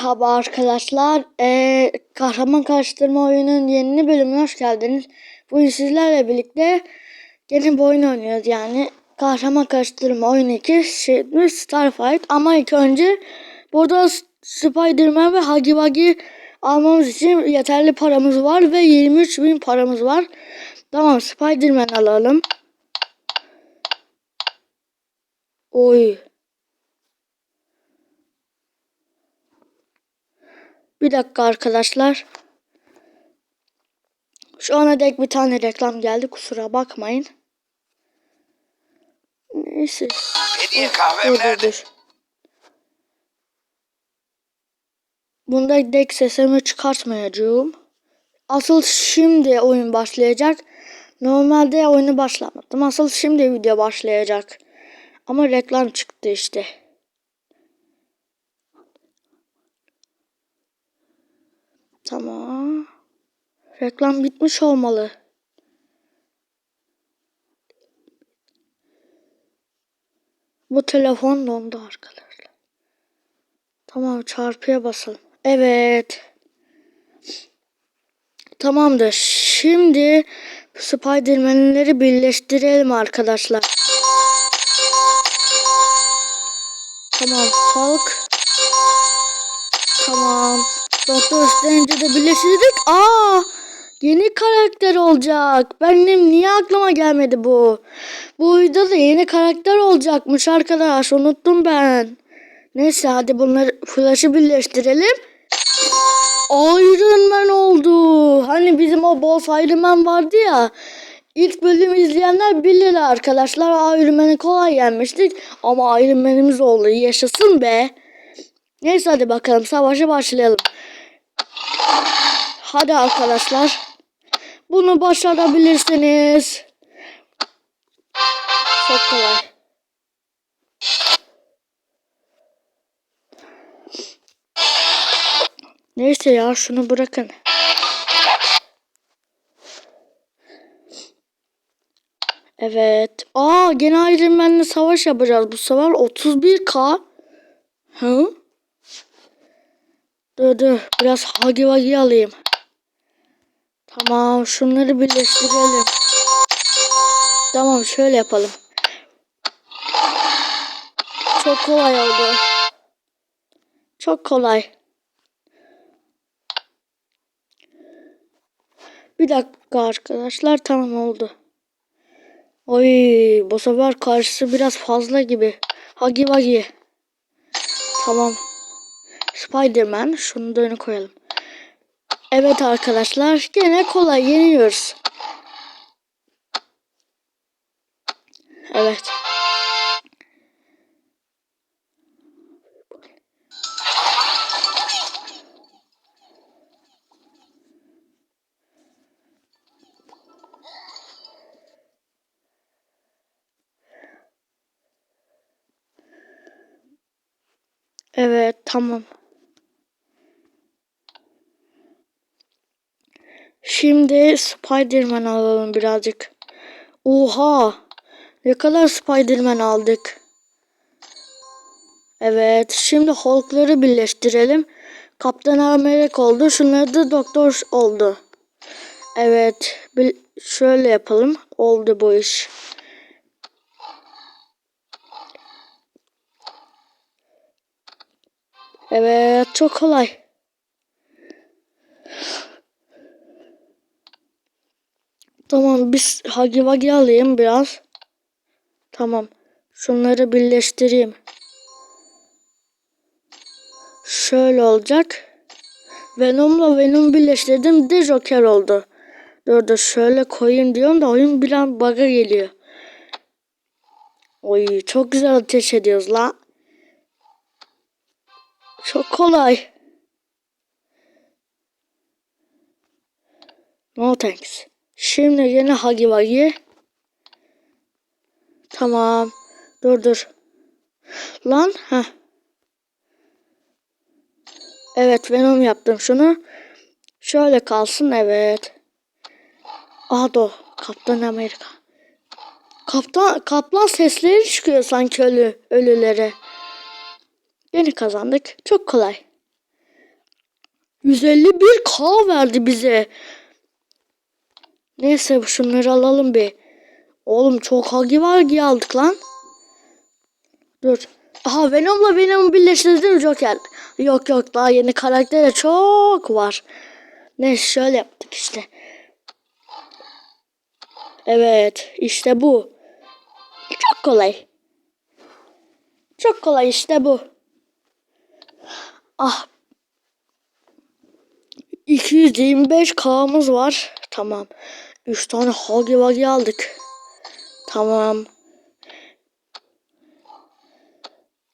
Merhaba arkadaşlar. Ee, kahraman karıştırma oyunun yeni bölümüne hoş geldiniz. Bugün sizlerle birlikte yeni bir oyun oynuyoruz yani. Kahraman karıştırma oyunu 2 şey, Starfight. Ama ilk önce burada Spiderman ve Huggy Wuggy almamız için yeterli paramız var ve 23 bin paramız var. Tamam Spiderman alalım. Oy. Bir dakika arkadaşlar. Şu ana dek bir tane reklam geldi. Kusura bakmayın. Neyse. Hediye kahvem dur nerede? dur. Bunda dek sesimi çıkartmayacağım. Asıl şimdi oyun başlayacak. Normalde oyunu başlamadım. Asıl şimdi video başlayacak. Ama reklam çıktı işte. Tamam. Reklam bitmiş olmalı. Bu telefon dondu arkadaşlar. Tamam çarpıya basalım. Evet. Tamamdır. Şimdi Spiderman'leri birleştirelim arkadaşlar. Tamam Hulk. Tamam. Doktor Strange'ı da birleştirdik. Aa! Yeni karakter olacak. Benim niye aklıma gelmedi bu? Bu videoda yeni karakter olacakmış arkadaş. Unuttum ben. Neyse hadi bunları Flash'ı birleştirelim. Iron Man oldu. Hani bizim o Boss Iron Man vardı ya. İlk bölümü izleyenler bilir arkadaşlar. Iron Man'i kolay yenmiştik. Ama Iron Man'imiz oldu. Yaşasın be. Neyse hadi bakalım savaşa başlayalım. Hadi arkadaşlar. Bunu başarabilirsiniz. Çok kolay. Neyse ya şunu bırakın. Evet. Aa gene Iron Man'le savaş yapacağız. Bu sefer 31k. Hı? Dur dur. Biraz Huggy Wuggy alayım. Tamam. Şunları birleştirelim. Tamam şöyle yapalım. Çok kolay oldu. Çok kolay. Bir dakika arkadaşlar. Tamam oldu. Oy bu sefer karşısı biraz fazla gibi. Huggy Wuggy. Tamam. Spiderman. Şunu da öne koyalım. Evet arkadaşlar. Gene kolay yeniyoruz. Evet. Evet tamam. Şimdi Spiderman alalım birazcık. Oha! Ne kadar Spiderman aldık. Evet, şimdi Hulk'ları birleştirelim. Kaptan Amerika oldu. Şunları da Doktor oldu. Evet, şöyle yapalım. Oldu bu iş. Evet, çok kolay. Tamam biz Huggy Wuggy alayım biraz. Tamam. Şunları birleştireyim. Şöyle olacak. Venom'la Venom birleştirdim de Joker oldu. Dur dur şöyle koyayım diyorum da oyun bir an bug'a geliyor. Oy çok güzel ateş ediyoruz la. Çok kolay. No thanks. Şimdi yine Huggy Wuggy. Tamam. Dur dur. Lan. ha. Evet Venom yaptım şunu. Şöyle kalsın evet. Ado. Kaptan Amerika. Kaptan, kaplan sesleri çıkıyor sanki ölü, ölülere. Yeni kazandık. Çok kolay. 151k verdi bize. Neyse şunları alalım bir. Oğlum çok hagi vagi aldık lan. Dur. Aha Venom'la Venom'u birleştirdim Joker. Yok yok daha yeni karaktere çok var. Neyse şöyle yaptık işte. Evet işte bu. Çok kolay. Çok kolay işte bu. Ah. 225k'mız var. Tamam. 3 tane Huggy Wuggy aldık. Tamam.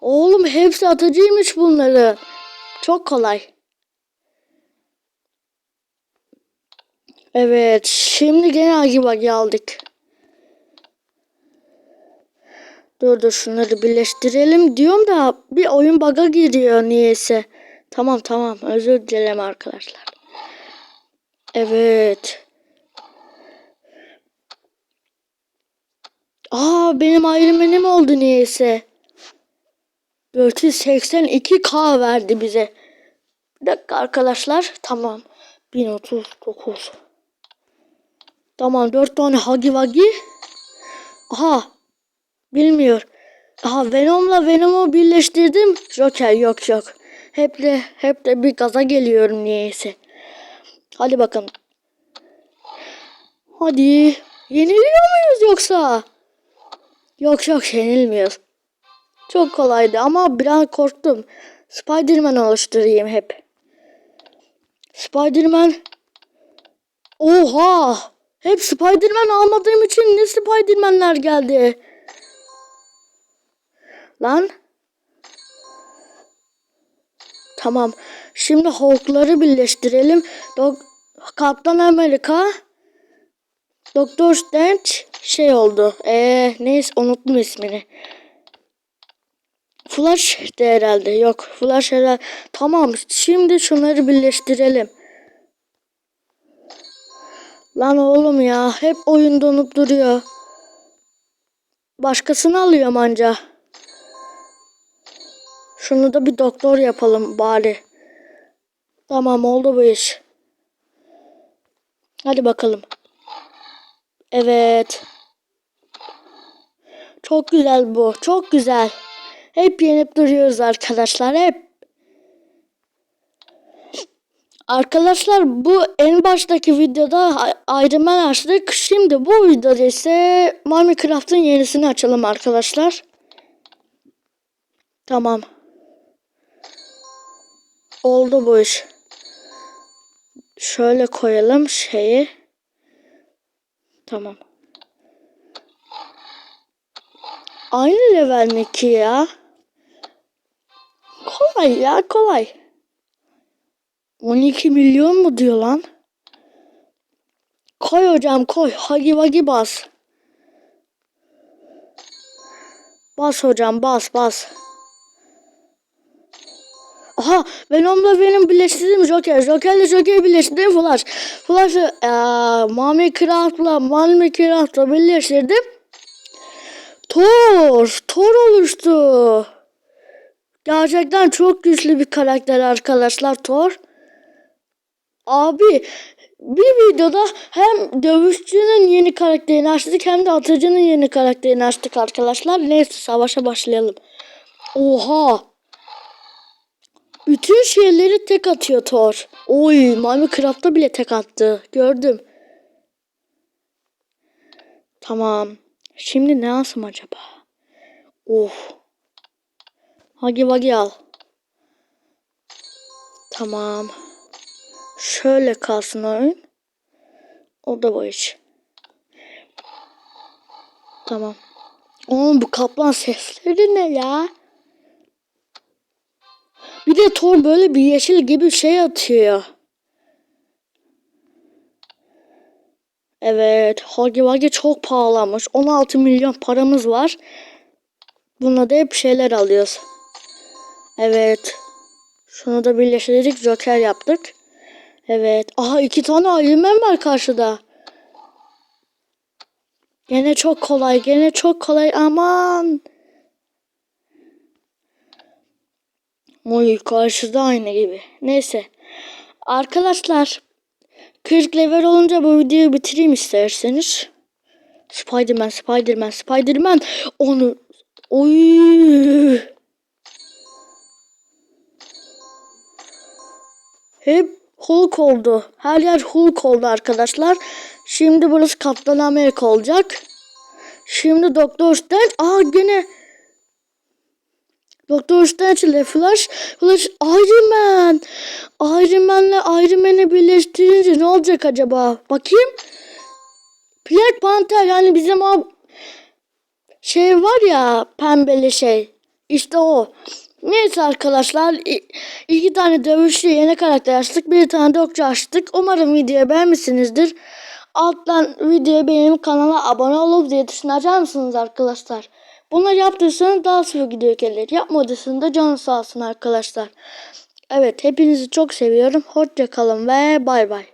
Oğlum hepsi atıcıymış bunların. Çok kolay. Evet. Şimdi gene Huggy Wuggy aldık. Dur dur şunları birleştirelim diyorum da bir oyun bug'a giriyor niyeyse. Tamam tamam özür dilerim arkadaşlar. Evet. Aa benim Man'im oldu niyeyse. 482k verdi bize. Bir dakika arkadaşlar. Tamam. 1039. Tamam 4 tane Huggy Wuggy. Aha. Bilmiyor. Aha Venom'la Venom'u birleştirdim. Joker yok yok. Hep de hep de bir gaza geliyorum niyeyse. Hadi bakalım. Hadi. Yeniliyor muyuz yoksa? Yok yok yenilmiyoruz. Çok kolaydı ama biraz korktum. Spiderman oluşturayım hep. Spiderman. Oha! Hep Spiderman almadığım için ne Spiderman'ler geldi? Lan. Tamam. Şimdi Hulk'ları birleştirelim. Dok Kaptan Amerika. Doktor Strange şey oldu. Ee, neyse unuttum ismini. Flash de herhalde. Yok Flash herhalde. Tamam şimdi şunları birleştirelim. Lan oğlum ya hep oyun donup duruyor. Başkasını alıyorum anca. Şunu da bir doktor yapalım bari. Tamam oldu bu iş. Hadi bakalım. Evet. Çok güzel bu. Çok güzel. Hep yenip duruyoruz arkadaşlar. Hep. Arkadaşlar bu en baştaki videoda Iron Man açtık. Şimdi bu videoda ise Minecraft'ın yenisini açalım arkadaşlar. Tamam. Oldu bu iş. Şöyle koyalım şeyi. Tamam. Aynı level mi ki ya? Kolay ya kolay. 12 milyon mu diyor lan? Koy hocam koy. Hagi vagi bas. Bas hocam bas bas. Aha Venom'la benim birleştirdim Joker. Joker'le Joker'i birleştirdim Flash. Flash'ı ee, Mami Craft'la Mami Craft'la birleştirdim. Thor. Thor oluştu. Gerçekten çok güçlü bir karakter arkadaşlar Thor. Abi bir videoda hem dövüşçünün yeni karakterini açtık hem de atıcının yeni karakterini açtık arkadaşlar. Neyse savaşa başlayalım. Oha. Bütün şeyleri tek atıyor Thor. Oy Minecraft'ta bile tek attı. Gördüm. Tamam. Şimdi ne alsam acaba? Of. Hagi Vagi al. Tamam. Şöyle kalsın oyun. O da bu iş. Tamam. Oğlum bu kaplan sesleri ne ya? Bir de Thor böyle bir yeşil gibi şey atıyor. Evet. Huggy Wuggy çok pahalanmış. 16 milyon paramız var. Buna da hep şeyler alıyoruz. Evet. Şunu da birleştirdik. Joker yaptık. Evet. Aha iki tane Iron var karşıda. Gene çok kolay. Gene çok kolay. Aman. Oy karşıda aynı gibi. Neyse. Arkadaşlar 40 level olunca bu videoyu bitireyim isterseniz. Spiderman, Spiderman, Spiderman. Onu oy. Hep Hulk oldu. Her yer Hulk oldu arkadaşlar. Şimdi burası Kaptan Amerika olacak. Şimdi Doktor Strange. Aa gene Doktor Strange ile Flash. Flash Iron Man. Iron Man'le Iron Man'i birleştirince ne olacak acaba? Bakayım. Black Panther yani bizim o şey var ya pembeli şey. İşte o. Neyse arkadaşlar iki tane dövüşlü yeni karakter açtık. Bir tane de okçu açtık. Umarım videoyu beğenmişsinizdir. Alttan videoyu beğenip kanala abone olup diye açar mısınız arkadaşlar? Bunları yaptıysanız daha sıvı video gelir. Yapmadıysanız da canı sağ olsun arkadaşlar. Evet hepinizi çok seviyorum. Hoşça kalın ve bay bay.